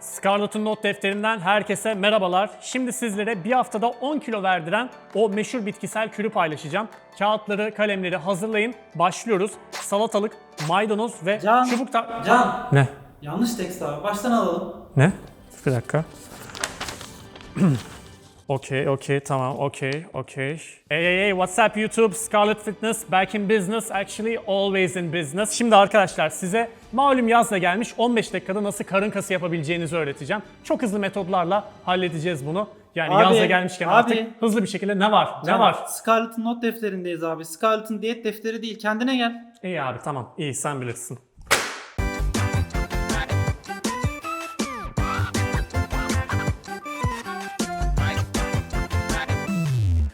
Scarlett'ın not defterinden herkese merhabalar. Şimdi sizlere bir haftada 10 kilo verdiren o meşhur bitkisel kürü paylaşacağım. Kağıtları, kalemleri hazırlayın. Başlıyoruz. Salatalık, maydanoz ve Can. çubuk tar... Can. Ne? Yanlış tekst abi. Baştan alalım. Ne? Bir dakika. Okey, okey, tamam, okey, okey. Hey, hey, hey, what's up YouTube? Scarlet Fitness, back in business, actually always in business. Şimdi arkadaşlar size malum yazla gelmiş 15 dakikada nasıl karın kası yapabileceğinizi öğreteceğim. Çok hızlı metodlarla halledeceğiz bunu. Yani Abi, yazla gelmişken abi. artık hızlı bir şekilde ne var? Ne var? Scarlett'ın not defterindeyiz abi. Scarlett'ın diyet defteri değil. Kendine gel. İyi abi tamam, iyi sen bilirsin.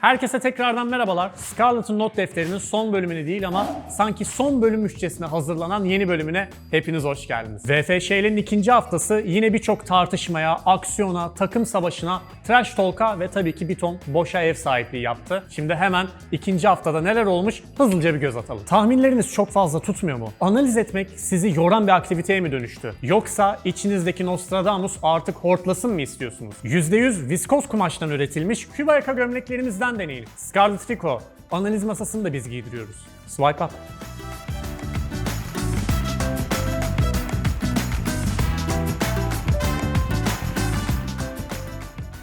Herkese tekrardan merhabalar. Scarlett'ın not defterinin son bölümünü değil ama sanki son bölümmüşçesine hazırlanan yeni bölümüne hepiniz hoş geldiniz. VFŞ'lerin ikinci haftası yine birçok tartışmaya, aksiyona, takım savaşına, trash talk'a ve tabii ki bir ton boşa ev sahipliği yaptı. Şimdi hemen ikinci haftada neler olmuş hızlıca bir göz atalım. Tahminleriniz çok fazla tutmuyor mu? Analiz etmek sizi yoran bir aktiviteye mi dönüştü? Yoksa içinizdeki Nostradamus artık hortlasın mı istiyorsunuz? %100 viskoz kumaştan üretilmiş Küba yaka deneyelim. Scarlet Fico, analiz masasını da biz giydiriyoruz. Swipe up.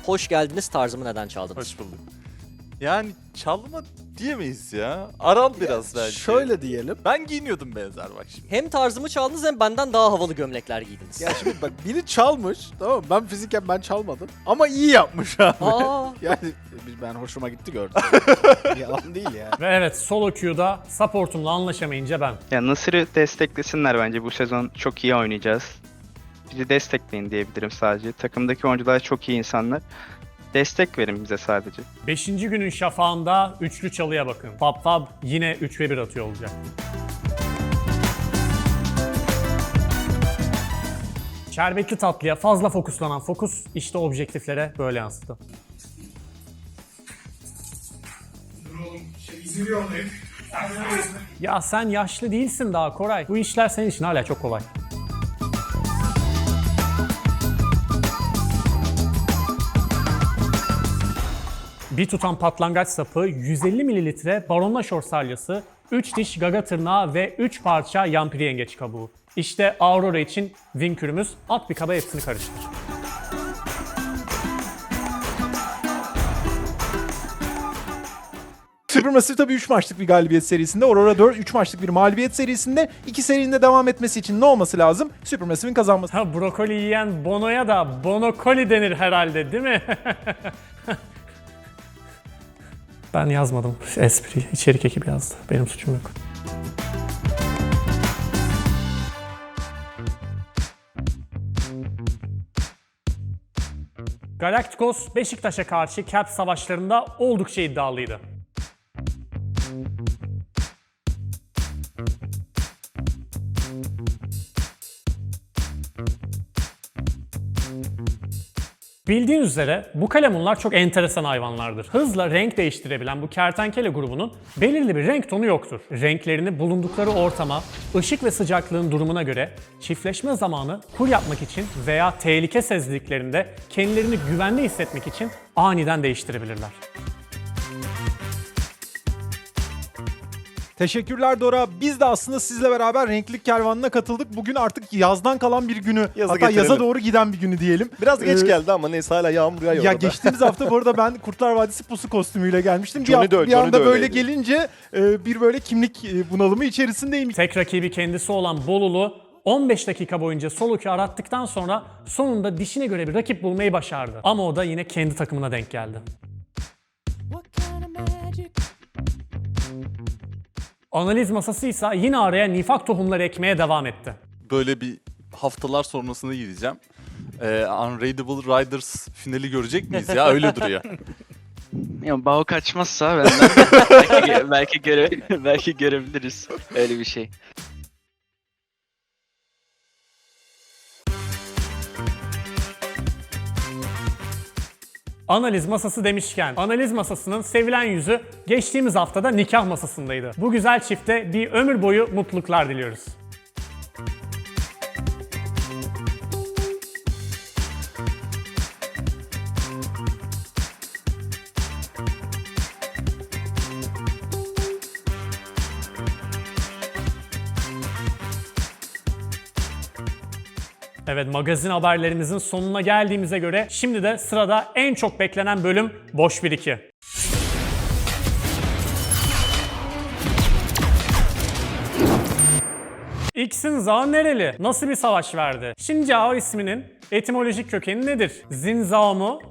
Hoş geldiniz tarzımı neden çaldınız? Hoş bulduk. Yani çalma diyemeyiz ya. Aral biraz bence. Şöyle diyelim. Ben giyiniyordum benzer bak şimdi. Hem tarzımı çaldınız hem benden daha havalı gömlekler giydiniz. Ya şimdi bak biri çalmış tamam mı? Ben fiziken ben çalmadım. Ama iyi yapmış abi. Aa, yani ben hoşuma gitti gördüm. Yalan değil ya. Ve evet solo queue'da supportumla anlaşamayınca ben. Ya Nasır'ı desteklesinler bence bu sezon çok iyi oynayacağız. Bizi destekleyin diyebilirim sadece. Takımdaki oyuncular çok iyi insanlar. Destek verin bize sadece. Beşinci günün şafağında üçlü çalıya bakın. Fab Fab yine 3 ve 1 atıyor olacak. Şerbetli tatlıya fazla fokuslanan fokus işte objektiflere böyle yansıdı. Ya sen yaşlı değilsin daha Koray. Bu işler senin için hala çok kolay. Bir tutam patlangaç sapı, 150 mililitre baronla şor salyası, 3 diş gaga tırnağı ve 3 parça yampiri yengeç kabuğu. İşte Aurora için win kürümüz. At bir kaba hepsini karıştır. Supermassive tabii 3 maçlık bir galibiyet serisinde. Aurora 4 3 maçlık bir mağlubiyet serisinde. iki serinin de devam etmesi için ne olması lazım? Supermassive'in kazanması. Ha brokoli yiyen Bono'ya da Bonokoli denir herhalde değil mi? ben yazmadım espriyi. İçerik ekibi yazdı. Benim suçum yok. Galacticos Beşiktaş'a karşı Cap savaşlarında oldukça iddialıydı. Bildiğin üzere bu kalemunlar çok enteresan hayvanlardır. Hızla renk değiştirebilen bu kertenkele grubunun belirli bir renk tonu yoktur. Renklerini bulundukları ortama, ışık ve sıcaklığın durumuna göre çiftleşme zamanı kur yapmak için veya tehlike sezdiklerinde kendilerini güvende hissetmek için aniden değiştirebilirler. Teşekkürler Dora. Biz de aslında sizle beraber renklilik kervanına katıldık. Bugün artık yazdan kalan bir günü, Yazı hatta yaza getirelim. doğru giden bir günü diyelim. Biraz geç Ee, geldi ama neyse hala yağmur yağıyor Ya orada. geçtiğimiz hafta bu arada ben Kurtlar Vadisi pusu kostümüyle gelmiştim. Johnny bir, de- bir Johnny anda de böyle öyleydi. gelince e, bir böyle kimlik e, bunalımı içerisindeyim. Tek rakibi kendisi olan Bolulu 15 dakika boyunca Soluk'u arattıktan sonra sonunda dişine göre bir rakip bulmayı başardı. Ama o da yine kendi takımına denk geldi. Analiz masası ise yine araya nifak tohumları ekmeye devam etti. Böyle bir haftalar sonrasına gideceğim. Ee, Unraidable Riders finali görecek miyiz ya? Öyle duruyor. Ya Bao kaçmazsa benden belki, belki, göre belki görebiliriz öyle bir şey. Analiz masası demişken, analiz masasının sevilen yüzü geçtiğimiz haftada nikah masasındaydı. Bu güzel çifte bir ömür boyu mutluluklar diliyoruz. Evet magazin haberlerimizin sonuna geldiğimize göre şimdi de sırada en çok beklenen bölüm Boş 1-2. X'in Zhao nereli? Nasıl bir savaş verdi? Xinjiao isminin etimolojik kökeni nedir? Zinzao mu?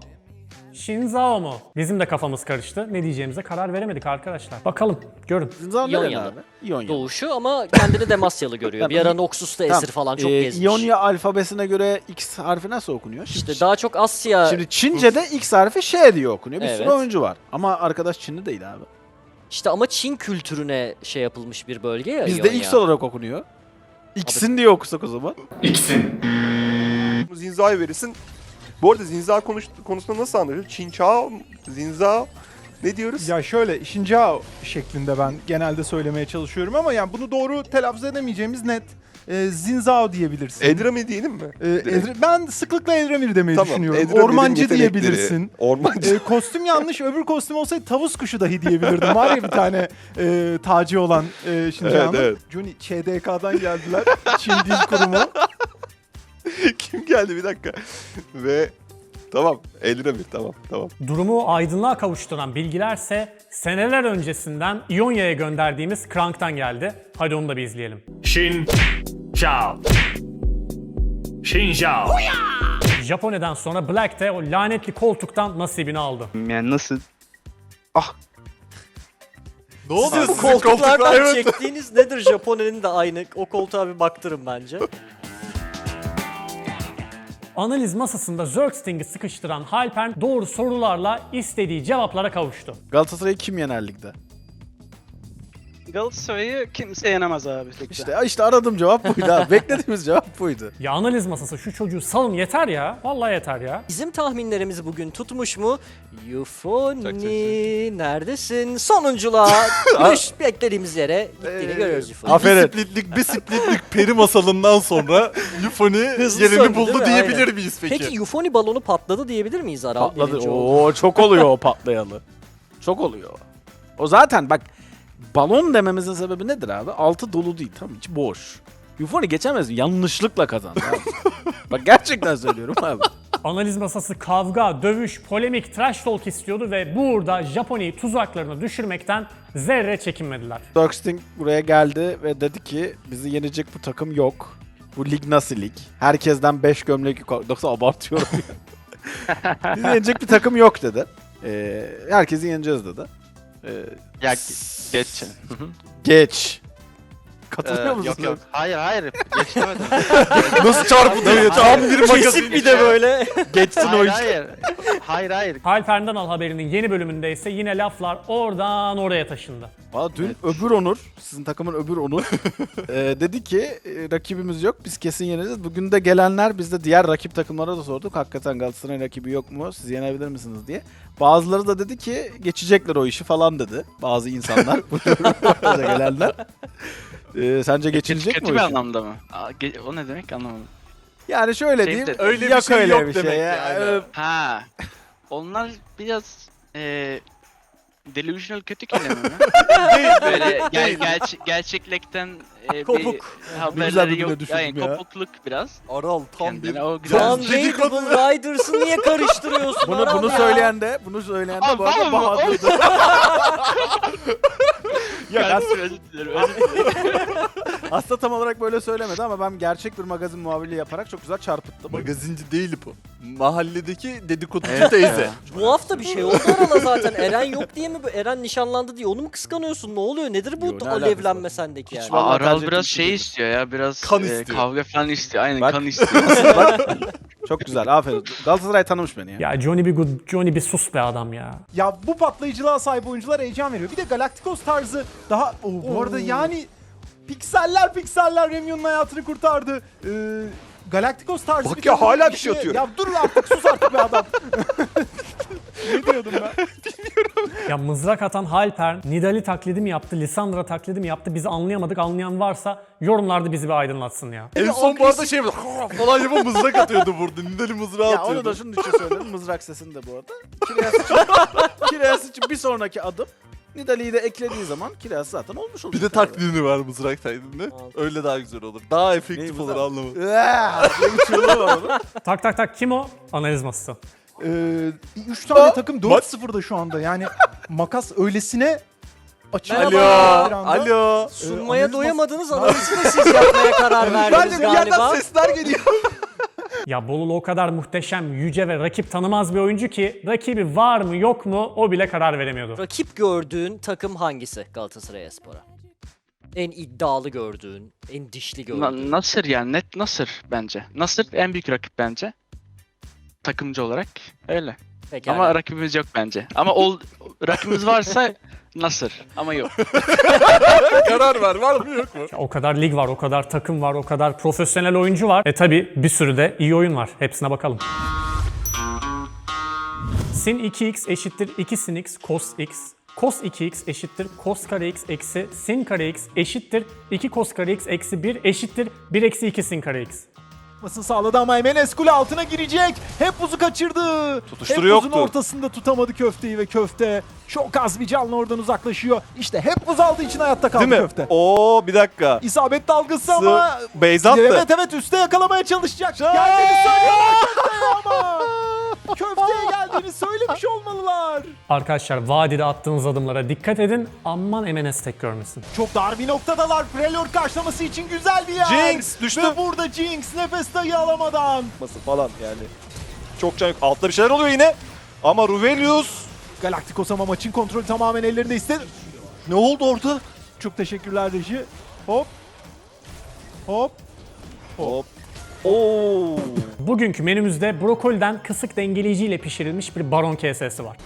Shinzao mu? Bizim de kafamız karıştı. Ne diyeceğimize karar veremedik arkadaşlar. Bakalım, görün. Nereli İonya'da. abi? İonya. Doğuşu ama kendini Demasyalı görüyor. bir ara Noxus'ta esir falan çok Ee, gezmiş. İonya alfabesine göre X harfi nasıl okunuyor? İşte daha çok Asya Şimdi Çince'de X harfi Ş diye okunuyor. Bir sürü Evet. oyuncu var. Ama arkadaş Çinli değil abi. işte ama Çin kültürüne şey yapılmış bir bölge ya Bizde. X olarak okunuyor. X'in diye okusak o zaman. Zinza'yı verirsin. Bu arada Zinza konuş, konusunda nasıl anlaşılıyor? Çinçao, Zinza ne diyoruz? Ya şöyle Shinjao şeklinde ben genelde söylemeye çalışıyorum ama yani bunu doğru telaffuz edemeyeceğimiz net. E, Zinzao diyebilirsin. Edrami diyelim mi? E, Edre- ben sıklıkla Edremir demeyi Tamam, düşünüyorum. Edrami'nin Ormancı diyebilirsin. Ormancı. E, kostüm yanlış, öbür kostüm olsaydı tavus kuşu dahi diyebilirdim. Var ya bir tane e, tacı olan e, Şincan'ın. Evet, evet. Johnny ÇDK'dan geldiler. Çin Dil Kurumu. Kim geldi bir dakika. Ve tamam Edrami tamam tamam. Durumu aydınlığa kavuşturan bilgilerse seneler öncesinden İonya'ya gönderdiğimiz Krank'tan geldi. Hadi onu da bir izleyelim. Shin Zhao. Shin Zhao. Japonya'dan sonra Black de o lanetli koltuktan nasibini aldı. Yani nasıl... Ah Ne oluyor Bu sizin koltuklardan koltuklar? çektiğiniz nedir Japonya'nın da aynı. O koltuğa bir baktırın bence. Analiz masasında Zergsting'i sıkıştıran Halpern doğru sorularla istediği cevaplara kavuştu. Galatasaray'ı kim yener ligde? Galatasaray'ı kimse yenemez abi. İşte işte aradığım cevap buydu abi. Beklediğimiz cevap buydu. Ya analiz masası şu çocuğu salın yeter ya. Vallahi yeter ya. Bizim tahminlerimiz bugün tutmuş mu? Yufoni neredesin? Sonunculuğa düş beklediğimiz yere gittiğini görüyoruz Yufoni. Aferin. Bir splitlik, bir splitlik peri masalından sonra Yufoni Hızlı yerini söndü, buldu mi? diyebilir Aynen. miyiz peki? Peki Yufoni balonu patladı diyebilir miyiz Aral? Patladı. Birinci oldu. Oo çok oluyor o patlayalı. Çok oluyor. O zaten bak balon dememizin sebebi nedir abi? Altı dolu değil tam içi boş. Yufoni geçemez mi? Yanlışlıkla kazandı abi. bak gerçekten söylüyorum abi. Analiz masası kavga, dövüş, polemik, trash talk istiyordu ve burada Japonya'yı tuzaklarına düşürmekten zerre çekinmediler. Dogsting buraya geldi ve dedi ki bizi yenecek bu takım yok. Bu lig nasıl lig? Herkesten 5 gömlek yukarı. Yoksa abartıyorum bizi yenecek bir takım yok dedi. Ee, herkesi yeneceğiz dedi. Ee, ya geç. geç. Katılıyor Ee, musun? yok yok. Hayır hayır. Geç demedim. Nasıl çarpıtıyor? Tam bir magazin. Kesip bir de böyle. Geçsin o hayır iş. hayır. Hayır hayır. Halpern'den Al haberinin yeni bölümünde ise yine laflar oradan oraya taşındı. Valla dün öbür Onur, sizin takımın öbür Onur e, dedi ki e, rakibimiz yok biz kesin yeneceğiz. Bugün de gelenler biz de diğer rakip takımlara da sorduk. Hakikaten Galatasaray'ın rakibi yok mu? Siz yenebilir misiniz diye. Bazıları da dedi ki geçecekler o işi falan dedi. Bazı insanlar. Burada gelenler. E, sence geçilecek Kötü mi o bir iş? anlamda mı? Aa, ge- o ne demek anlamadım. Yani şöyle Şey diyeyim. de- öyle bir yok şey öyle yok bir demek şey. ya. yani. Ee, Ha. Onlar biraz e, delusional kötü kelime mi? Böyle ger- gerçe- gerçeklikten e, bir Kopuk. Ne güzel haberleri bir cümle yok. düşündüm Yani ya. kopukluk biraz. Aral tam bir... Kendine o güzel. Unrateable Riders'ı niye karıştırıyorsun bunu Aral bunu ya? söyleyen de bunu söyleyen de Aa, bu arada tamam Bahadır'dı. ya Ben özür dilerim. özür dilerim. Aslında tam olarak böyle söylemedi ama ben gerçek bir magazin muhabirliği yaparak çok güzel çarpıttım. Magazinci değil bu. Mahalledeki dedikoducu teyze. Bu hafta bir şey oldu Aral'a zaten. Eren yok diye mi? bu- Eren nişanlandı diye onu mu kıskanıyorsun? Ne oluyor? Nedir bu Yo, ne alevlenme alakası sendeki yani? Vallahi tercih Aral biraz şey şey istiyor ya biraz Kan e, istiyor. kavga falan istiyor. Aynen Bak. kan istiyor. Bak, çok güzel aferin. Galatasaray tanımış beni ya. Ya Johnny bir good, Johnny bir sus be adam ya. Ya bu patlayıcılığa sahip oyuncular heyecan veriyor. Bir de Galacticos tarzı daha... Oo, bu arada yani pikseller pikseller Remyon'un hayatını kurtardı. Ee, Galacticos tarzı Bak bir ya, hala bir şey atıyor. Ya dur artık sus artık be adam. ne diyordum ben? Ya mızrak atan Halpern, Nidali taklidi mi yaptı, Lissandra taklidi mi yaptı bizi anlayamadık. Anlayan varsa yorumlarda bizi bir aydınlatsın ya. en son bu arada şey falan yapıp mızrak atıyordu burada. Nidali mızrağı Ya atıyordu. onu da şunun için söyledim. Mızrak sesini de bu arada. Kireas için, Kireas için bir sonraki adım Nidalee'yi de eklediği zaman kiraz zaten olmuş olacak. Bir de taklidini ver mızrak taklidini. Mantıklı. Öyle daha güzel olur. Daha efektif olur anlamı. Var onun. Tak tak tak kim o? Analiz masası. Ee, 3 tane takım 4-0'da şu anda. Yani makas öylesine açıldı. Bir Alo. anda. Alo. Sunmaya analiz doyamadınız analizi de siz yapmaya karar verdiniz galiba. sesler geliyor. Ya Bolulu o kadar muhteşem, yüce ve rakip tanımaz bir oyuncu ki rakibi var mı yok mu o bile karar veremiyordu. Rakip gördüğün takım hangisi Galatasaray Espor'a? En iddialı gördüğün, en dişli gördüğün. Na- Nasır yani net Nasır bence. Nasır en büyük rakip bence. Takımcı olarak öyle. Pekala. Ama rakibimiz yok bence. Ama ol rakibimiz varsa Nasır ama yok. Karar ver var mı yok mu? Ya O kadar lig var, o kadar takım var, o kadar profesyonel oyuncu var. E tabi bir sürü de iyi oyun var. Hepsine bakalım. Sin 2x eşittir 2 sin x cos x. Cos 2x eşittir cos kare x eksi sin kare x eşittir 2 cos kare x eksi 1 eşittir 1 eksi 2 sin kare x. Yapmasını sağladı ama Emenes kule altına girecek. Hep buzu kaçırdı. Tutuşturu Hep buzun yoktu. ortasında tutamadı köfteyi ve köfte çok az bir canlı oradan uzaklaşıyor. İşte hep buz aldığı için hayatta kaldı Değil mi? köfte. Oo bir dakika. İsabet dalgası Sı- ama Beyz attı. evet evet üste yakalamaya çalışacak. Söylüyor köfteye ama. Köfteye geldiğini söylemiş olmalılar. Arkadaşlar vadide attığınız adımlara dikkat edin. Aman MNS tek görmesin. Çok dar bir noktadalar. Prelord karşılaması için güzel bir yer. Jinx düştü. Ve burada Jinx nefes dahi alamadan. Nasıl falan yani. Çok can yok. Altta bir şeyler oluyor yine. Ama Ruvelius Galacticos ama maçın kontrolü tamamen ellerinde istedi. ne oldu orada? Çok teşekkürler Reji. Hop. Hop. Hop. Oo. Bugünkü menümüzde brokoliden kısık dengeleyiciyle pişirilmiş bir baron KS'si var.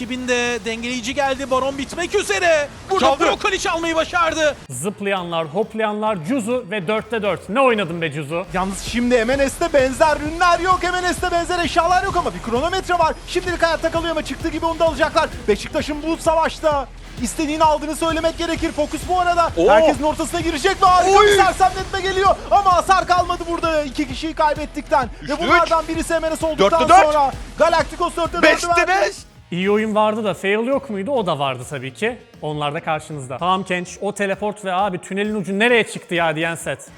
2000'de dengeleyici geldi. Baron bitmek üzere. Burada Çaldı. brokoli çalmayı başardı. Zıplayanlar, hoplayanlar, Cuzu ve 4'te 4. Ne oynadın be Cuzu? Yalnız şimdi MNS'te benzer ürünler yok. MNS'te benzer eşyalar yok ama bir kronometre var. Şimdilik hayatta kalıyor ama çıktığı gibi onu da alacaklar. Beşiktaş'ın bu savaşta istediğini aldığını söylemek gerekir. Fokus bu arada. Oo. Herkesin ortasına girecek ve harika bir sersemletme geliyor. Ama hasar kalmadı burada iki kişiyi kaybettikten. Üçte ve bunlardan birisi MNS olduktan Dörtte dört. sonra Galacticos 4'te 4'ü 5'te 5. İyi oyun vardı da fail yok muydu? O da vardı tabii ki. Onlar da karşınızda. Tamam Kenç, o teleport ve abi tünelin ucu nereye çıktı ya diyen set.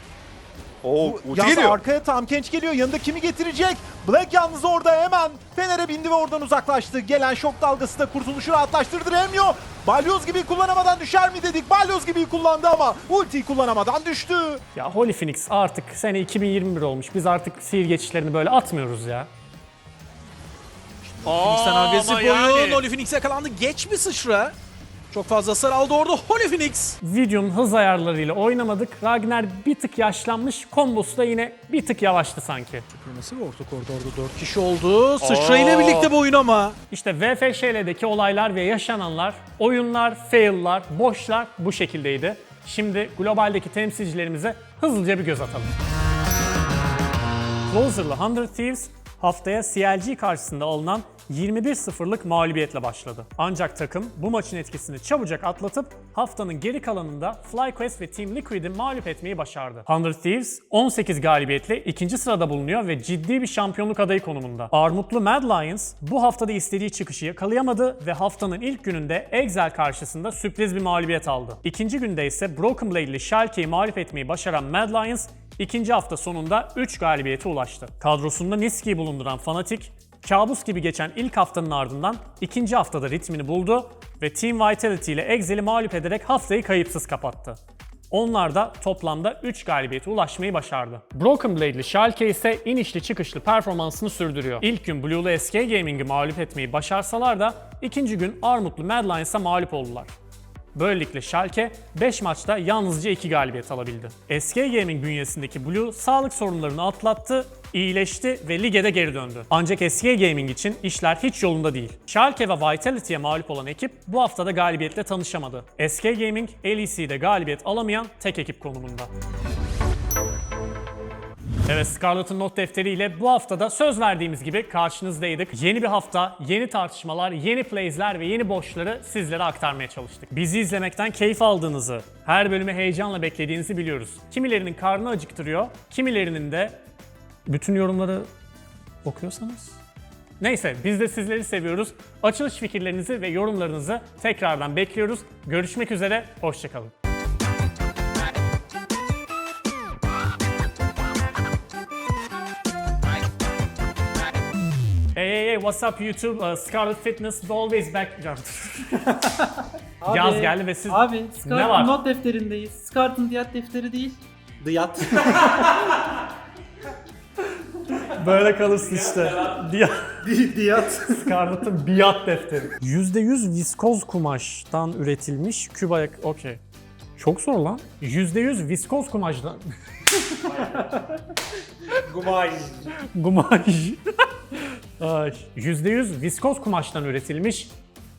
Oo, ulti Yalnız geliyor. arkaya tam genç geliyor. Yanında kimi getirecek? Black yalnız orada hemen Fener'e bindi ve oradan uzaklaştı. Gelen şok dalgası da kurtuluşu rahatlaştırdı Remyo. Balyoz gibi kullanamadan düşer mi dedik. Balyoz gibi kullandı ama ultiyi kullanamadan düştü. Ya Holy Phoenix artık sene 2021 olmuş. Biz artık sihir geçişlerini böyle atmıyoruz ya. Phoenix'ten agresif oyun. yani. Holy Phoenix yakalandı. Geç bir sıçra. Çok fazla hasar aldı orada Holy Phoenix. Videonun hız ayarlarıyla oynamadık. Ragnar bir tık yaşlanmış. Kombosu da yine bir tık yavaştı sanki. Nasıl bir orta koridorda 4 kişi oldu. Sıçra ile birlikte bu oyun ama. İşte VFŞL'deki olaylar ve yaşananlar, oyunlar, fail'lar, boşlar bu şekildeydi. Şimdi globaldeki temsilcilerimize hızlıca bir göz atalım. Closer'la 100 Thieves haftaya CLG karşısında alınan 21-0'lık mağlubiyetle başladı. Ancak takım bu maçın etkisini çabucak atlatıp haftanın geri kalanında FlyQuest ve Team Liquid'i mağlup etmeyi başardı. 100 Thieves 18 galibiyetle ikinci sırada bulunuyor ve ciddi bir şampiyonluk adayı konumunda. Armutlu Mad Lions bu haftada istediği çıkışı yakalayamadı ve haftanın ilk gününde Excel karşısında sürpriz bir mağlubiyet aldı. İkinci günde ise Broken Blade'li Schalke'yi mağlup etmeyi başaran Mad Lions ikinci hafta sonunda 3 galibiyete ulaştı. Kadrosunda Niski'yi bulunduran Fnatic, kabus gibi geçen ilk haftanın ardından ikinci haftada ritmini buldu ve Team Vitality ile Excel'i mağlup ederek haftayı kayıpsız kapattı. Onlar da toplamda 3 galibiyete ulaşmayı başardı. Broken Blade'li Schalke ise inişli çıkışlı performansını sürdürüyor. İlk gün Blue'lu SK Gaming'i mağlup etmeyi başarsalar da ikinci gün Armutlu Mad Lions'a mağlup oldular. Böylelikle Schalke 5 maçta yalnızca 2 galibiyet alabildi. SK Gaming bünyesindeki Blue sağlık sorunlarını atlattı, iyileşti ve lige de geri döndü. Ancak SK Gaming için işler hiç yolunda değil. Schalke ve Vitality'ye mağlup olan ekip bu haftada galibiyetle tanışamadı. SK Gaming, LEC'de galibiyet alamayan tek ekip konumunda. Evet Scarlett'ın not defteriyle bu haftada söz verdiğimiz gibi karşınızdaydık. Yeni bir hafta, yeni tartışmalar, yeni plays'ler ve yeni boşları sizlere aktarmaya çalıştık. Bizi izlemekten keyif aldığınızı, her bölümü heyecanla beklediğinizi biliyoruz. Kimilerinin karnı acıktırıyor, kimilerinin de bütün yorumları okuyorsanız Neyse biz de sizleri seviyoruz. Açılış fikirlerinizi ve yorumlarınızı tekrardan bekliyoruz. Görüşmek üzere, hoşçakalın. Hey hey hey what's up YouTube? Uh, Scarlet Fitness is always back. Abi, Yaz geldi ve siz Abi Ne var? Scarlet'ın not defterindeyiz. Scarlet'ın diyat defteri değil. Diyat. böyle kalırsın işte. Diye. diyat. Scarlett'ın biat defteri. %100 viskoz kumaştan üretilmiş küba yak... Okey. Çok zor lan. %100 viskoz kumaştan... Gumaj. Gumaj. Ay. %100 viskoz kumaştan üretilmiş.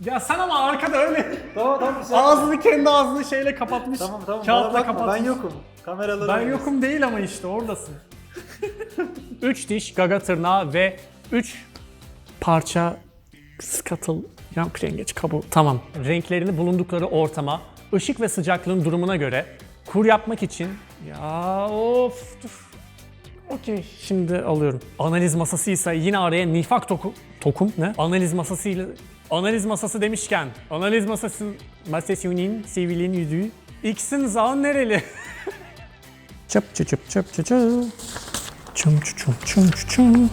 Ya sen ama arkada öyle tamam tamam. bir şey- ağzını kendi ağzını şeyle kapatmış. Tamam tamam. Kağıtla bakma, kapatmış. Ben yokum. Kameraları Ben yokum değil ama işte oradasın. 3 diş gaga tırnağı ve 3 parça scuttle yank rengeç kabuğu. Tamam. Renklerini bulundukları ortama, ışık ve sıcaklığın durumuna göre kur yapmak için ya of dur. Okey şimdi alıyorum. Analiz masasıysa yine araya nifak toku, tokum ne? Analiz masasıyla Analiz masası demişken, analiz masası masasının sivilin yüzüğü. X'in zağı nereli? Çöp çöp çöp çöp çöp çöp. Çum çum çum çum çum.